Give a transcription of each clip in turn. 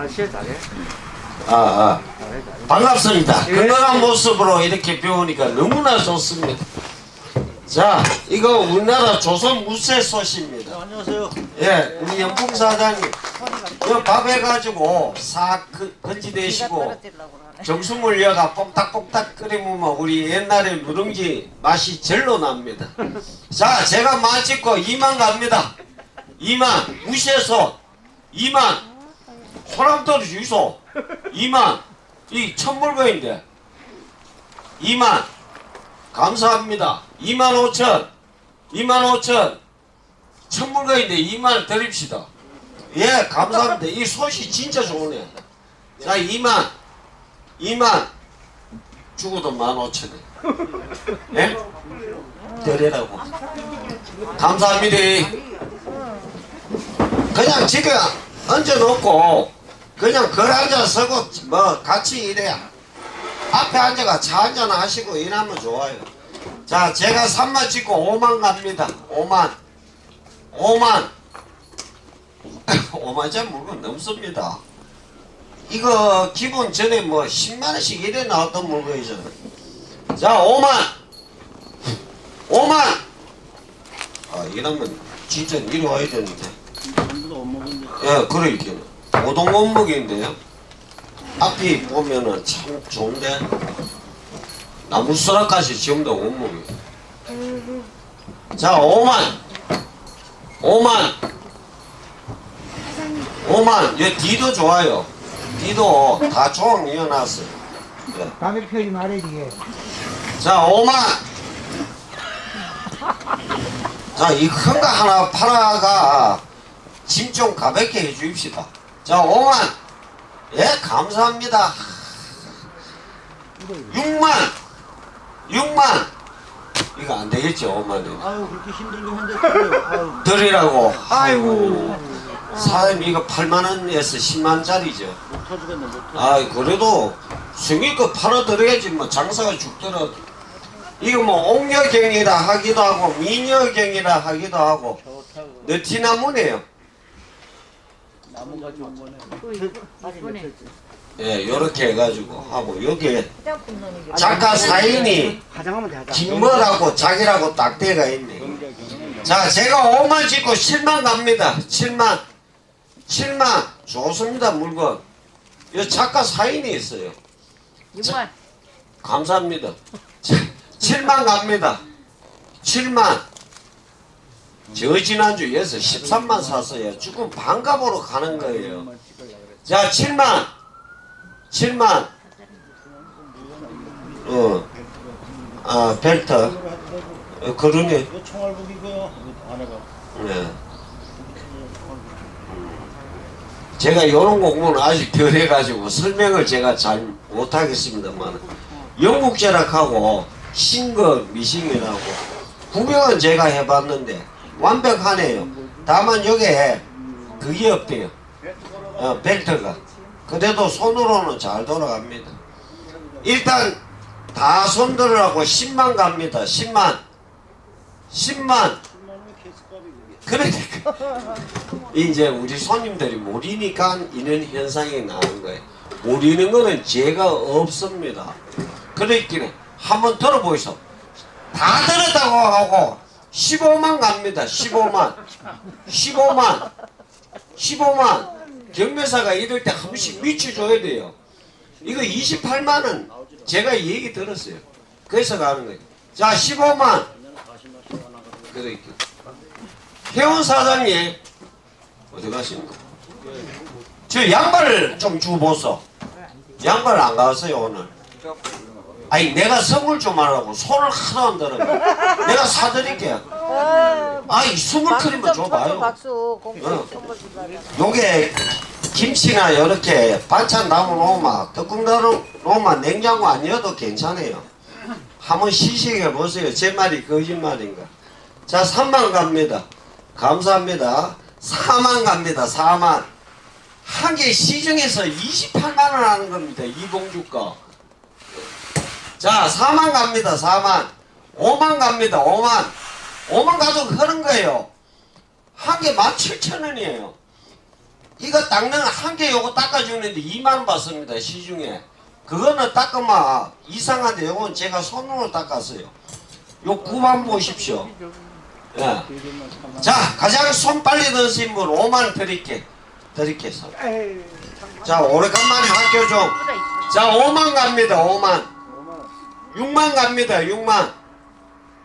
아, 시에 잘해. 아, 아. 잘해, 잘해. 반갑습니다. 예. 건강한 모습으로 이렇게 배우니까 너무나 좋습니다. 자, 이거 우리나라 조선 무쇠 솥입니다. 안녕하세요. 예, 우리 연봉 사장님. 이거 밥 해가지고 싹 그- 건지대시고 정수물 여가 뽕딱뽕딱 끓이면 우리 옛날에 누룽지 맛이 절로 납니다. 자, 제가 마치고 2만 갑니다. 2만 무시해서 2만 소람돌이 주소 2만 이 천물거인데 2만 감사합니다. 2만 5천 2만 5천 천물거인데 2만 드립시다. 예, 감사합니다. 이 솥이 진짜 좋으네. 자, 2만 2만 죽어도 15,000원. 예? 드리라고. 감사합니다. 그냥 지금 얹어놓고 그냥 걸 앉아 서고 뭐 같이 일해야 앞에 앉아가 차 한잔 하시고 일하면 좋아요. 자, 제가 3만 찍고 5만 갑니다. 5만. 5만. 5만짜리 물건 넘습니다. 이거 기본 전에 뭐 10만원씩 이래 나왔던 물건이잖아. 자, 5만! 5만! 아, 이러면 진짜 이리 와야 되는데. 예, 그러니까. 오동 원목인데요. 앞이 보면은 참 좋은데. 나무 수락까지 지금도 원목이에요. 자, 5만! 5만! 5만! 얘 뒤도 좋아요. 뒤도 다 조항 이어놨어요. 예. 남의 편이 말해지게. 자, 5만. 자, 이 큰 거 하나 팔아가 짐 좀 가볍게 해 주십시다. 자, 5만. 예, 감사합니다. 6만. 6만. 이거 안 되겠죠, 5만은. 아유, 그렇게 한데, 그래요. 아유. 드리라고. 아이고. 사장님, 이거 8만원에서 10만짜리죠. 못 터지겠네, 못 터지. 아 그래도 승희껏 팔아드려야지 뭐 장사가 죽더라도 이거 뭐 옥녀경이라 하기도 하고 미녀경이라 하기도 하고. 느티나무네요 나무가 좋은. 이번에 예 요렇게 해가지고 하고 여기에 작가 사인이. 김머라고 자기라고 딱 돼가 있네 자 제가 5만 짓고 7만 갑니다 7만 7만 좋습니다 물건 이 작가 사인이 있어요 6만 감사합니다. 7만 갑니다. 7만. 저 지난주 에서 13만 샀어요. 지금 반값으로 가는 거예요. 자, 7만. 7만. 어. 아, 벨트. 어, 그러네. 네. 제가 이런 공부는 아직 덜 해가지고 설명을 제가 잘 못하겠습니다만 영국제락하고 싱거 미싱이라고 구경은 제가 해봤는데 완벽하네요. 다만 여기에 그게 없대요. 어, 벨트가. 그래도 손으로는 잘 돌아갑니다. 일단 다 손들으라고 10만 갑니다. 10만. 10만. 그러니까 이제 우리 손님들이 모르니까 이런 현상이 나는 거예요. 모르는 거는 죄가 없습니다. 그랬기는 한번 들어보이소. 다 들었다고 하고 15만 갑니다. 15만. 15만. 15만. 경매사가 이럴 때 한 번씩 미쳐줘야 돼요. 이거 28만은 제가 이 얘기 들었어요. 그래서 가는 거예요. 자, 15만. 그러니까. 회원 사장님 어디 가십니까? 저 양말을 좀 주보소. 양말 안 가왔어요 오늘. 아니 내가 선물 좀 하라고 손을 하도 안 들어요. 내가 사드릴게요. 아이 선물 크림을 줘봐요. 박수. 선물 준다잖아 요게 김치나 이렇게 반찬 담아 놓으면 뚜껑 달아 놓으면 냉장고 아니어도 괜찮아요. 한번 시식해 보세요. 제 말이 거짓말인가. 자 3만 갑니다. 감사합니다. 4만 갑니다. 4만. 한 개 시중에서 28만 원 하는 겁니다. 이공주가. 자 4만 갑니다. 4만. 5만 갑니다. 5만. 5만 가지고 그런 거예요. 한 개 17,000원이에요. 이거 닦는 한 개 요거 닦아주는데 2만 원 받습니다 시중에 그거는 닦으면 이상한데 요건 제가 손으로 닦았어요 요 구만 보십시오 예. 자 가장 손 빨리 넣으신 분 5만 원 드릴게 드릴게 서. 자 오래간만에 학교 좀 자 5만 갑니다 5만 6만 갑니다 6만.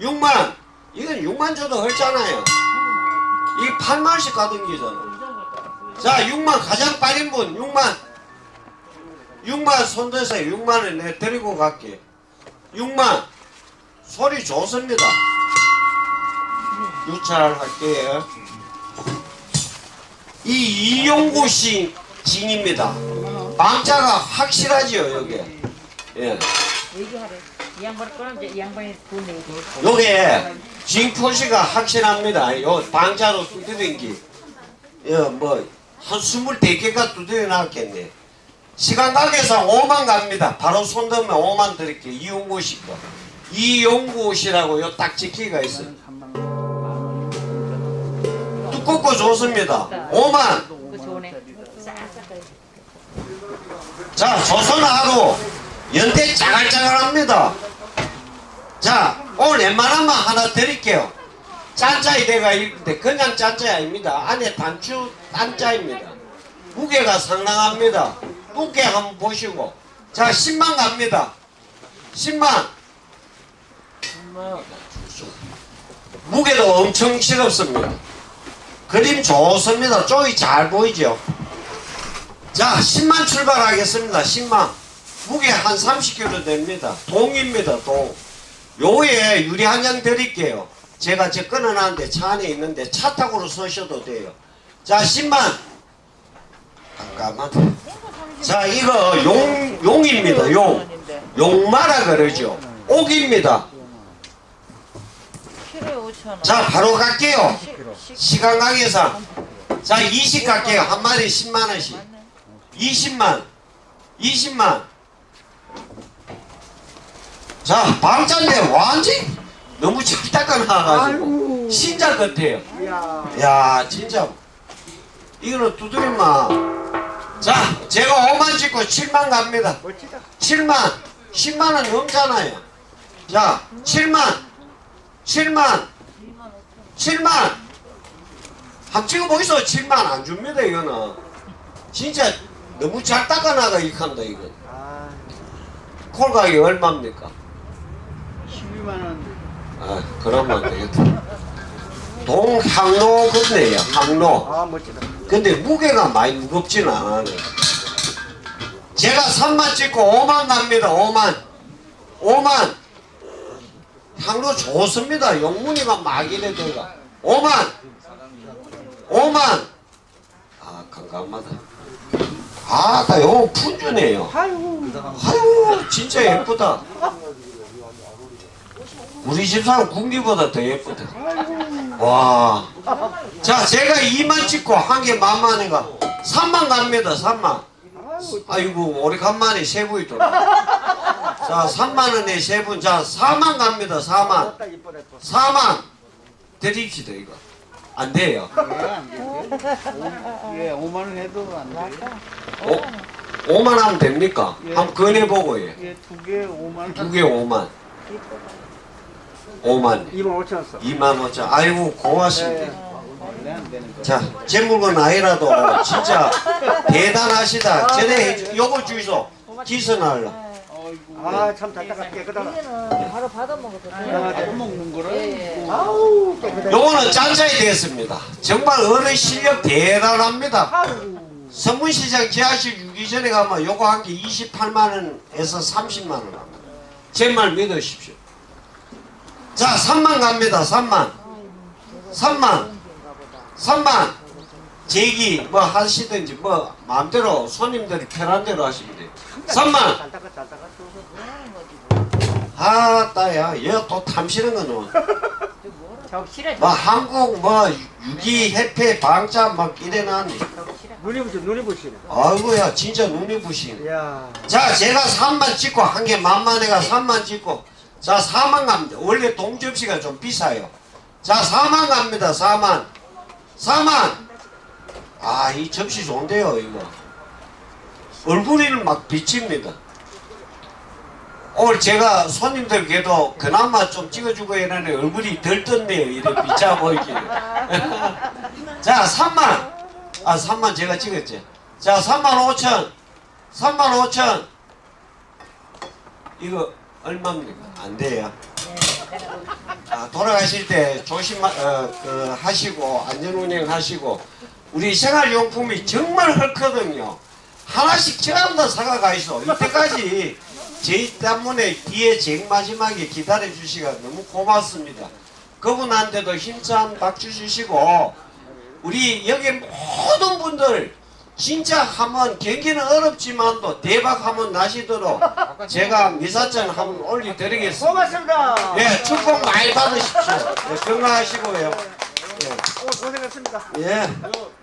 6만. 이건 6만 줘도 헐잖아요. 이 8만씩 가던 게잖아 자 6만 가장 빠른 분 6만. 6만 손대세요 6만을 내 데리고 갈게. 6만. 소리 좋습니다. 유찰 할게요 이 이용구 씨 진입니다. 방자가 확실하지요 여기. 예. 요게 진 표시가 확실합니다. 요 방자로 두드린 게, 요 뭐, 한 24개가 두드려 놨겠네. 시간 가게상 5만 갑니다. 바로 손 들면 5만 드릴게요. 이용구 씨라고 요딱 찍기가 있어요. 두껍고 좋습니다. 5만. 그 좋네. 싹싹. 자, 조선하고 연대 짜갈짜갈합니다. 자, 오늘 웬만하면 하나 드릴게요. 짠짜이 대가 있는데 그냥 짠짜이 아닙니다. 안에 단추 딴짜입니다. 무게가 상당합니다. 무게 한번 보시고. 자, 10만 갑니다. 10만. 무게도 엄청 실었습니다. 그림 좋습니다. 쪽이 잘 보이죠? 자, 10만 출발하겠습니다. 10만. 무게 한 30kg 됩니다. 동입니다. 동. 요에 유리 한 장 드릴게요. 제가 제 끊어놨는데 차 안에 있는데 차 타고로 서셔도 돼요. 자, 10만. 잠깐만. 자, 이거 용, 용입니다. 용. 용마라 그러죠. 옥입니다. 키로에 5천 원. 자, 바로 갈게요. 시간 관계상. 자, 20 갈게요. 한 마리 10만원씩. 20만. 20만. 자, 방짠데 완전 너무 잘 닦아놔가지고. 신자 같아요. 야, 진짜. 이거는 두드리마. 자, 제가 5만 찍고 7만 갑니다. 7만. 10만원 넘잖아요. 자, 7만. 7만. 7만. 한 찍어보이소 7만 안 줍니다 이거는. 진짜 너무 잘 닦아나가 이 칸다 이거. 콜 가격이 얼마입니까? 12만 원. 아 그러면 안 되겠다. 동항로 건네요 항로. 아 멋지다. 근데 무게가 많이 무겁지는 않아요. 제가 3만 찍고 5만 갑니다. 5만. 5만. 향로 좋습니다. 영문이가 막 이래 들어가. 5만. 5만. 아, 감감하다. 아, 나 요거 푼주네요. 아유, 진짜 예쁘다. 우리 집사람 국리보다 더 예쁘다. 와. 자, 제가 2만 찍고 한 개 만만해가 3만 갑니다. 3만. 아이고, 오래간만에 세 분이 또. 자, 3만 원에 세 분. 자, 4만 갑니다. 4만. 딱 이뻐라 또. 4만. 드립시다, 이거. 안 돼요. 예, 5만 원 해도 안 돼. 오, 5만 하면 됩니까? 한번 꺼내보고, 예. 예, 두 개 5만 원. 두 개 5만. 5만. 2만 5천 원 써. 2만 5천. 아이고, 고맙습니다. 예. 거. 자, 제 물건 아니라도 진짜 대단하시다. 전에 요거 주이소. 기선할라. 아, 참잘 닦아 깨끗하다. 이거는 바로 받아 먹어도 아, 돼. 또 먹는 거를. 예. 아우, 깨끗해. 요거는 짠짜이 되겠습니다. 정말 어른 실력 대단합니다. 서문시장 지하실 유기 전에 가면 요거 한 개 28만 원에서 30만 원 합니다. 제 말 믿으십시오. 자, 3만 갑니다. 3만. 3만. 3만. 제기 뭐 하시든지 뭐 마음대로 손님들이 편한 대로 하시면 돼요. 3만. 잘 닦아, 잘 닦아. 아따야 얘 또 탐시는 거는. 뭐 한국 뭐 유기 해패 방자 막 이래놨네 접시래. 눈이 부시, 눈이 부시네. 아이고야 진짜 눈이 부시네 야. 자 제가 3만 찍고 한 개 만만해가 3만 찍고 자 4만 갑니다 원래 동접시가 좀 비싸요 자 4만 갑니다 4만 4만 아, 이 접시 좋은데요, 이거. 얼굴이는 막 비칩니다. 오늘 제가 손님들 께도 그나마 좀 찍어주고 이러는데 얼굴이 덜 떴네요. 이래 비쳐 보이기는. 자, 3만. 아, 3만 제가 찍었지. 자, 3만 5천. 3만 5천. 이거 얼마입니까? 안 돼요. 아, 돌아가실 때 조심 어, 그, 하시고 안전운행 하시고 우리 생활용품이 정말 헐거든요. 하나씩 전부 다 사가가 있어. 이때까지 저희 때문에 뒤에 제일 마지막에 기다려 주시가 너무 고맙습니다. 그분한테도 힘찬 박수 주시고 우리 여기 모든 분들 진짜 한번 경기는 어렵지만도 대박 한번 나시도록 제가 미사장 한번 올려드리겠습니다. 고맙습니다. 예, 축복 많이 받으십시오. 예, 건강하시고요. 오늘 고생했습니다. 예.